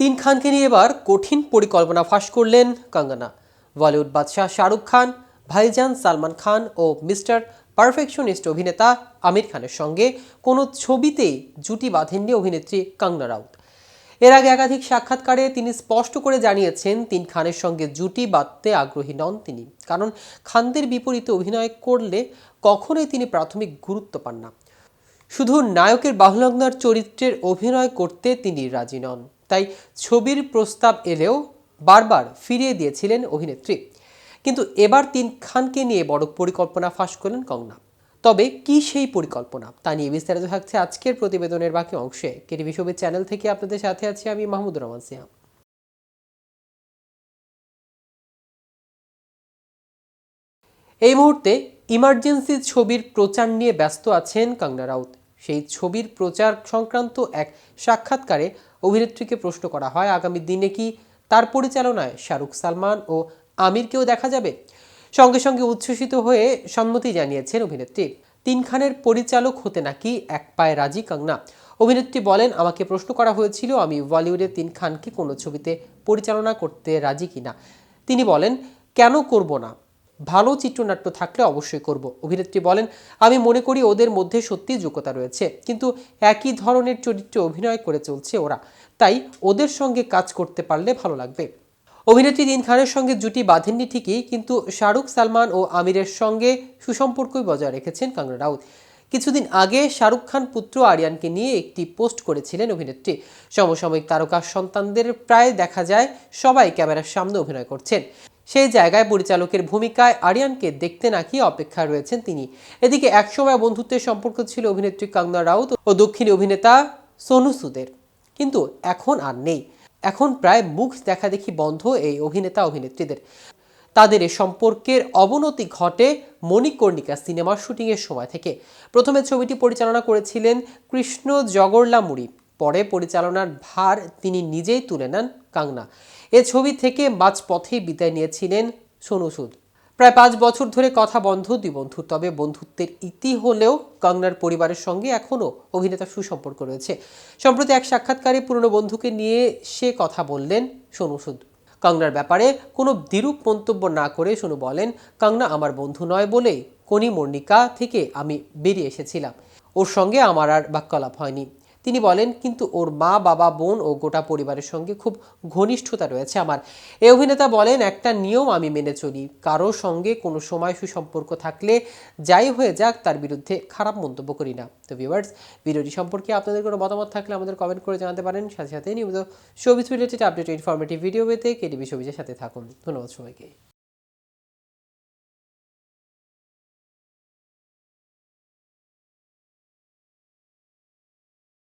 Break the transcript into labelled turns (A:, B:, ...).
A: তিন খানকে নিয়ে এবার কঠিন পরিকল্পনা ফাঁস করলেন কঙ্গনা। বলিউড বাদশাহ শাহরুখ খান, ভাইজান সালমান খান ও মিস্টার পারফেকশনিস্ট অভিনেতা আমির খানের সঙ্গে কোনো ছবিতেই জুটি বাঁধেননি অভিনেত্রী কঙ্গনা রাউত। এর আগে একাধিক সাক্ষাৎকারে তিনি স্পষ্ট করে জানিয়েছেন, তিন খানের সঙ্গে জুটি বাঁধতে আগ্রহী নন তিনি, কারণ খানদের বিপরীতে অভিনয় করলে কখনোই তিনি প্রাথমিক গুরুত্ব পান না। শুধু নায়কের বাহুলগ্নার চরিত্রের অভিনয় করতে তিনি রাজি নন। তাই ছবির প্রস্তাব এলেও বারবার ফিরিয়ে দিয়েছিলেন অভিনেত্রী। কিন্তু এবার তিন খানকে নিয়ে বড় পরিকল্পনা ফাঁস করলেন কঙ্গনা। তবে কি সেই পরিকল্পনা, তা নিয়ে বিস্তারিত থাকছে আজকের প্রতিবেদনের বাকি অংশে। কেটিভি ছবির চ্যানেল থেকে আপনাদের সাথে আছি আমি মাহমুদুর রহমান সিয়াম এই মুহূর্তে ইমার্জেন্সি ছবির প্রচার নিয়ে ব্যস্ত আছেন কঙ্গনা রাউত। সেই ছবির প্রচার সংক্রান্ত এক সাক্ষাৎকারে অভিনেত্রীকে প্রশ্ন করা হয়, আগামী দিনে কি তার পরিচালনায় শাহরুখ সালমান ও আমিরকেও দেখা যাবে? সঙ্গে সঙ্গে উচ্ছ্বসিত হয়ে সম্মতি জানিয়েছেন অভিনেত্রী। তিন খানের পরিচালক হতে নাকি এক পায়ে রাজি কঙ্গনা অভিনেত্রী বলেন, আমাকে প্রশ্ন করা হয়েছিল, আমি বলিউডে তিন খানকে কোনো ছবিতে পরিচালনা করতে রাজি কিনা? তিনি বলেন, কেন করব না? ভালো চিত্রনাট্য থাকলে অবশ্যই করব। অভিনেত্রী বলেন, আমি মনে করি ওদের মধ্যে সত্যি যোগ্যতা রয়েছে, কিন্তু একই ধরনের চরিত্রে অভিনয় করে চলছে ওরা। তাই ওদের সঙ্গে কাজ করতে পারলে ভালো লাগবে। অভিনেত্রী দিন খানের সঙ্গে জুটি বাঁধেননি ঠিকই, কিন্তু শাহরুখ, সালমান ও আমিরের সঙ্গে সুসম্পর্কই বজায় রেখেছেন কাঙ্গনা রাউত। কিছুদিন আগে শাহরুখ খান পুত্র আরিয়ানকে নিয়ে একটি পোস্ট করেছিলেন অভিনেত্রী। সমসাময়িক তারকার সন্তানদের প্রায় দেখা যায় সবাই ক্যামেরার সামনে অভিনয় করছেন। সেই জায়গায় পরিচালকের ভূমিকায় আরিয়ানকে দেখতে নাকি অপেক্ষায় রয়েছেন তিনি। এদিকে একসময় বন্ধুত্বের সম্পর্ক ছিল অভিনেত্রী কাঙ্গনা রাউত ও দক্ষিণী অভিনেতা সোনু সুদের। কিন্তু এখন আর নেই। এখন প্রায় মুখ দেখা দেখি বন্ধ এই অভিনেতা অভিনেত্রীদের। তাদের এ সম্পর্কের অবনতি ঘটে মণিকর্ণিকা সিনেমার শুটিংয়ের সময় থেকে। প্রথমে ছবিটি পরিচালনা করেছিলেন কৃষ্ণ জগরলামুড়ি। পরে পরিচালনার ভার তিনি নিজেই তুলে নেন কাংনা এ ছবি থেকে মাঝপথেই বিদায় নিয়েছিলেন সোনু সুদ। প্রায় পাঁচ বছর ধরে কথা বন্ধ দুই বন্ধুর তবে বন্ধুত্বের ইতি হলেও কঙ্গনার পরিবারের সঙ্গে এখনও অভিনেতার সুসম্পর্ক রয়েছে। সম্প্রতি এক সাক্ষাৎকারে পুরনো বন্ধুকে নিয়ে সে কথা বললেন সোনু সুদ। কঙ্গনার ব্যাপারে কোনো দ্বিরূপ মন্তব্য না করে সোনু বলেন কঙ্গনা আমার বন্ধু নয় বলেই কনি মর্ণিকা থেকে আমি বেরিয়ে এসেছিলাম। ওর সঙ্গে আমার আর বাক্যলাপ হয়নি। তিনি বলেন, কিন্তু ওর মা, বাবা, বোন ও গোটা পরিবারের সঙ্গে খুব ঘনিষ্ঠতা রয়েছে আমার। এ অভিনেতা বলেন, একটা নিয়ম আমি মেনে চলি। কারও সঙ্গে কোনো সময় সুসম্পর্ক থাকলে যাই হয়ে যাক, তার বিরুদ্ধে খারাপ মন্তব্য করি না। তো ভিউয়ার্স ভিডিওটি সম্পর্কে আপনাদের কোনো মতামত থাকলে আমাদের কমেন্ট করে জানাতে পারেন। সাথে সাথে নিয়মিত showbiz related update informative video পেতে কেটিভি শোবিজের সাথে থাকুন। ধন্যবাদ সবাইকে।